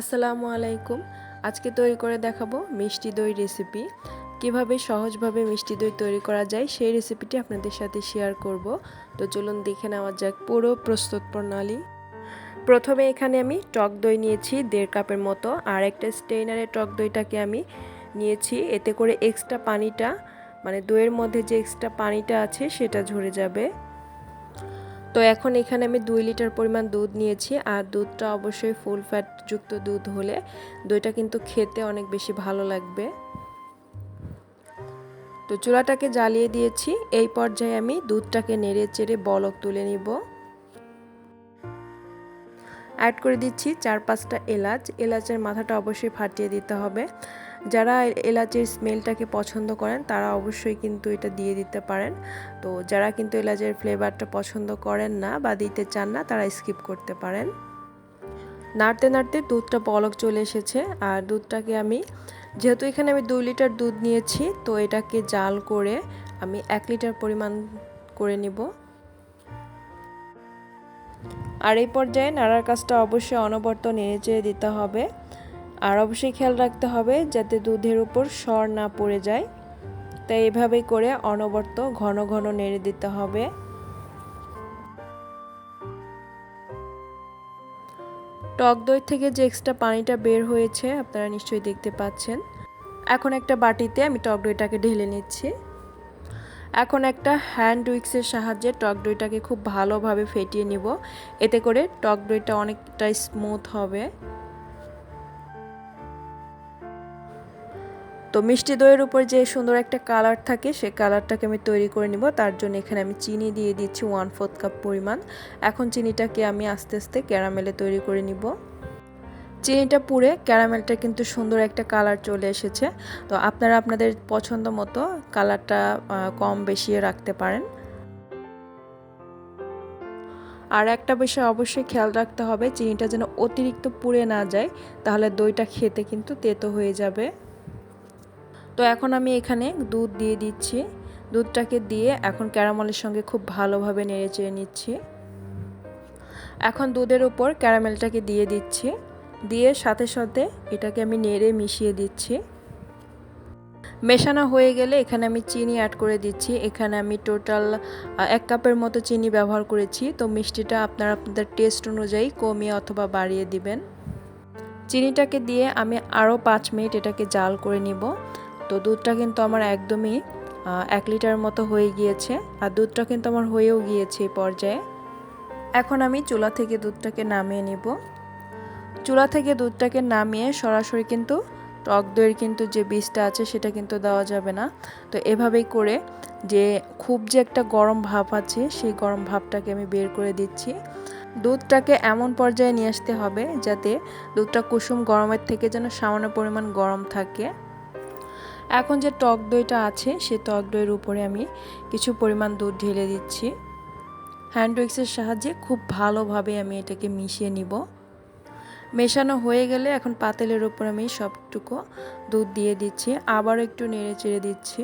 আসসালামু আলাইকুম। আজকে তৈরি করে দেখাবো মিষ্টি দই রেসিপি। কীভাবে সহজভাবে মিষ্টি দই তৈরি করা যায় সেই রেসিপিটি আপনাদের সাথে শেয়ার করব। তো চলুন দেখে নেওয়া যাক পুরো প্রস্তুত প্রণালী। প্রথমে এখানে আমি টক দই নিয়েছি দেড় কাপের মতো আর একটা স্টেইনারের টক দইটাকে আমি নিয়েছি। এতে করে এক্সট্রা পানিটা মানে দইয়ের মধ্যে যে এক্সট্রা পানিটা আছে সেটা ঝরে যাবে। তো এখন এখানে আমি দুই লিটার পরিমাণ দুধ নিয়েছি, আর দুধটা অবশ্যই ফুল ফ্যাট যুক্ত দুধ হলে দইটা কিন্তু খেতে অনেক বেশি ভালো লাগবে। তো চুলাটাকে জ্বালিয়ে দিয়েছি, এই পর্যায়ে আমি দুধটাকে নেড়ে চেড়ে বলক তুলে নিব। অ্যাড করে দিচ্ছি চার পাঁচটা এলাচ, এলাচের মাথাটা অবশ্যই ফাটিয়ে দিতে হবে। যারা এলাচের স্মেলটাকে পছন্দ করেন, তারা অবশ্যই কিন্তু এটা দিয়ে দিতে পারেন। তো যারা কিন্তু এলাচের ফ্লেভারটা পছন্দ করেন না বা দিতে চান না, তারা স্কিপ করতে পারেন। নাড়তে নাড়তে দুধটা পলক চলে এসেছে। আর দুধটাকে আমি, যেহেতু এখানে আমি দুই লিটার দুধ নিয়েছি, তো এটাকে জাল করে আমি এক লিটার পরিমাণ করে নিব। আর এই পর্যায়ে নাড়ার কাজটা অবশ্যই অনবর্ত নেড়ে চেড়ে দিতে হবে। আর অবশ্যই খেয়াল রাখতে হবে যাতে দুধের উপর সর না পড়ে যায়। তাই এভাবেই করে অনবর্ত ঘন ঘন নেড়ে দিতে হবে। টক দই থেকে যে এক্সট্রা পানিটা বের হয়েছে আপনারা নিশ্চয়ই দেখতে পাচ্ছেন। এখন একটা বাটিতে আমি টক দইটাকে ঢেলে নিচ্ছি। এখন একটা হ্যান্ড উইক্সের সাহায্যে টক দইটাকে খুব ভালোভাবে ফেটিয়ে নিব। এতে করে টক দইটা অনেকটা স্মুথ হবে। তো মিষ্টি দইয়ের উপর যে সুন্দর একটা কালার থাকে সেই কালারটাকে আমি তৈরি করে নিব। তার জন্য এখানে আমি চিনি দিয়ে দিচ্ছি ওয়ান ফোর্থ কাপ পরিমাণ। এখন চিনিটাকে আমি আস্তে আস্তে ক্যারামেলে তৈরি করে নিব। চিনিটা পুড়ে ক্যারামেলটা কিন্তু সুন্দর একটা কালার চলে এসেছে। তো আপনারা আপনাদের পছন্দ মতো কালারটা কম বেশি রাখতে পারেন। আর একটা বিষয় অবশ্যই খেয়াল রাখতে হবে, চিনিটা যেন অতিরিক্ত পুড়ে না যায়, তাহলে দইটা খেতে কিন্তু তেতো হয়ে যাবে। তো এখন আমি এখানে দুধ দিয়ে দিচ্ছি। দুধটাকে দিয়ে এখন ক্যারামেলের সঙ্গে খুব ভালোভাবে নেড়ে চেড়ে নিচ্ছি। এখন দুধের উপর ক্যারামেলটাকে দিয়ে দিচ্ছি। দিয়ে সাথে সাথে এটাকে আমি নেড়ে মিশিয়ে দিচ্ছি। মেশানো হয়ে গেলে এখানে আমি চিনি অ্যাড করে দিচ্ছি। এখানে আমি টোটাল এক কাপের মতো চিনি ব্যবহার করেছি। তো মিষ্টিটা আপনারা আপনাদের টেস্ট অনুযায়ী কমিয়ে অথবা বাড়িয়ে দিবেন। চিনিটাকে দিয়ে আমি আরও পাঁচ মিনিট এটাকে জাল করে নিব। তো দুধটা কিন্তু আমার একদমই এক লিটার মতো হয়ে গিয়েছে। আর দুধটা কিন্তু আমার হয়েও গিয়েছে এই পর্যায়ে। এখন আমি চুলা থেকে দুধটাকে নামিয়ে নিব। চুলা থেকে দুধটাকে নামিয়ে সরাসরি কিন্তু টক দইয়ের কিন্তু যে বীজটা আছে সেটা কিন্তু দেওয়া যাবে না। তো এভাবেই করে যে খুব যে একটা গরম ভাব আছে, সেই গরম ভাবটাকে আমি বের করে দিচ্ছি। দুধটাকে এমন পর্যায়ে নিয়ে আসতে হবে যাতে দুধটা কুসুম গরমের থেকে যেন সামান্য পরিমাণ গরম থাকে। এখন যে টক দইটা আছে সেই টক দইয়ের উপরে আমি কিছু পরিমাণ দুধ ঢেলে দিচ্ছি। হ্যান্ড উইক্সের সাহায্যে খুব ভালোভাবে আমি এটাকে মিশিয়ে নিব। মেশানো হয়ে গেলে এখন পাতেলের উপর আমি সবটুকু দুধ দিয়ে দিচ্ছি। আবার একটু নেড়ে চেড়ে দিচ্ছি।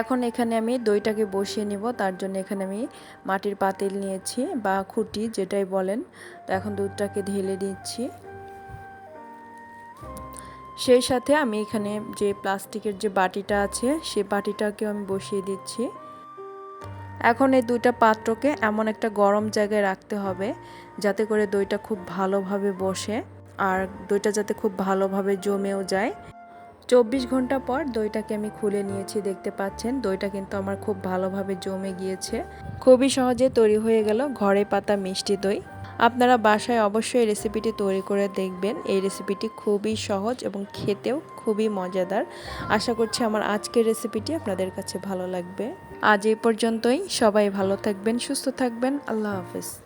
এখন এখানে আমি দইটাকে বসিয়ে নিব। তার জন্য এখানে আমি মাটির পাতিল নিয়েছি বা খুঁটি যেটাই বলেন। তো এখন দুধটাকে ঢেলে দিচ্ছি। সেই সাথে আমি এখানে যে প্লাস্টিকের যে বাটিটা আছে, সে বাটিটাকেও আমি বসিয়ে দিচ্ছি। এখন এই দুইটা পাত্রকে এমন একটা গরম জায়গায় রাখতে হবে, যাতে করে দইটা খুব ভালোভাবে বসে আর দইটা যাতে খুব ভালোভাবে জমেও যায়। চব্বিশ ঘণ্টা পর দইটাকে আমি খুলে নিয়েছি, দেখতে পাচ্ছেন? দইটা কিন্তু আমার খুব ভালোভাবে জমে গিয়েছে। খুবই সহজে তৈরি হয়ে গেল ঘরে পাতা মিষ্টি দই। আপনারা বাসায় অবশ্যই রেসিপিটি তৈরি করে দেখবেন। এই রেসিপিটি খুবই সহজ এবং খেতেও খুবই মজাদার। আশা করছি আমার আজকের রেসিপিটি আপনাদের কাছে ভালো লাগবে। আজ এই পর্যন্তই। সবাই ভালো থাকবেন, সুস্থ থাকবেন। আল্লাহ হাফেজ।